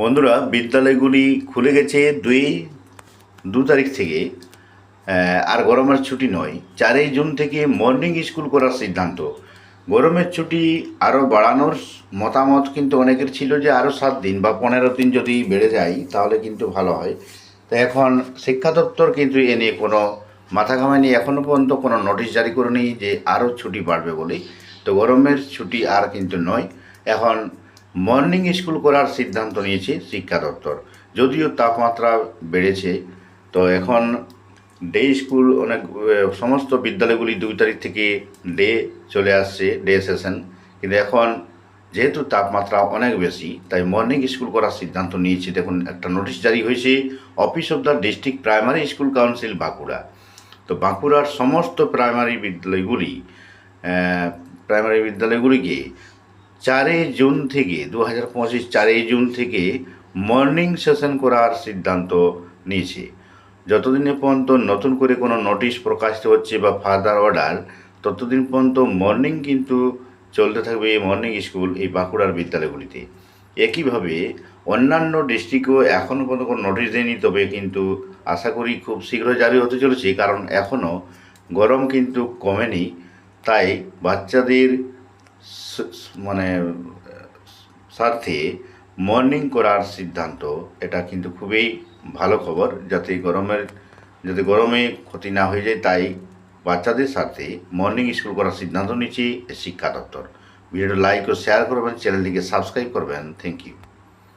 বন্ধুরা, বিদ্যালয়গুলি খুলে গেছে দুই, দু তারিখ থেকে। আর গরমের ছুটি নয়। চারই জুন থেকে মর্নিং স্কুল করার সিদ্ধান্ত। গরমের ছুটি আরও বাড়ানোর মতামত কিন্তু অনেকের ছিল যে, আরও সাত দিন বা পনেরো দিন যদি বেড়ে যায়, তাহলে কিন্তু ভালো হয়। তো এখন শিক্ষা দপ্তর কিন্তু এ নিয়ে কোনো মাথা ঘামায়নি। এখনও পর্যন্ত কোনো নোটিশ জারি করেনি যে, আরও ছুটি বাড়বে বলে। তো গরমের ছুটি আর কিন্তু নয়। এখন মর্নিং স্কুল করার সিদ্ধান্ত নিয়েছে শিক্ষা দপ্তর। যদিও তাপমাত্রা বেড়েছে, তো এখন ডে স্কুল অনেক সমস্ত বিদ্যালয়গুলি দুই তারিখ থেকে ডে চলে আসছে, ডে সেশন। কিন্তু এখন যেহেতু তাপমাত্রা অনেক বেশি, তাই মর্নিং স্কুল করার সিদ্ধান্ত নিয়েছে। দেখুন, একটা নোটিশ জারি হয়েছে, office of the district primary school council Bankura. তো বাঁকুড়ার সমস্ত প্রাইমারি বিদ্যালয়গুলি প্রাইমারি বিদ্যালয়গুলিকে চারই জুন থেকে দু হাজার পঁচিশ চারই জুন থেকে মর্নিং সেশন করার সিদ্ধান্ত নিয়েছে। যতদিনে পর্যন্ত নতুন করে কোনো নোটিশ প্রকাশিত হচ্ছে বা ফার্দার অর্ডার ততদিন পর্যন্ত মর্নিং কিন্তু চলতে থাকবে এই মর্নিং স্কুল এই বাঁকুড়ার বিদ্যালয়গুলিতে। একইভাবে অন্যান্য ডিস্ট্রিক্টও এখনও পর্যন্ত কোনো নোটিশ দেয়নি, তবে কিন্তু আশা করি খুব শীঘ্র জারি হতে চলেছে, কারণ এখনও গরম কিন্তু কমেনি, তাই বাচ্চাদের মানে স্বার্থে মর্নিং করার সিদ্ধান্ত, এটা কিন্তু খুবই ভালো খবর। যাতে গরমের যাতে গরমে ক্ষতি না হয়ে যায়, তাই বাচ্চাদের সাথে মর্নিং স্কুল করার সিদ্ধান্ত নিচ্ছে শিক্ষা দপ্তর। ভিডিওটা লাইক ও শেয়ার করবেন, চ্যানেলটিকে সাবস্ক্রাইব করবেন। Thank you.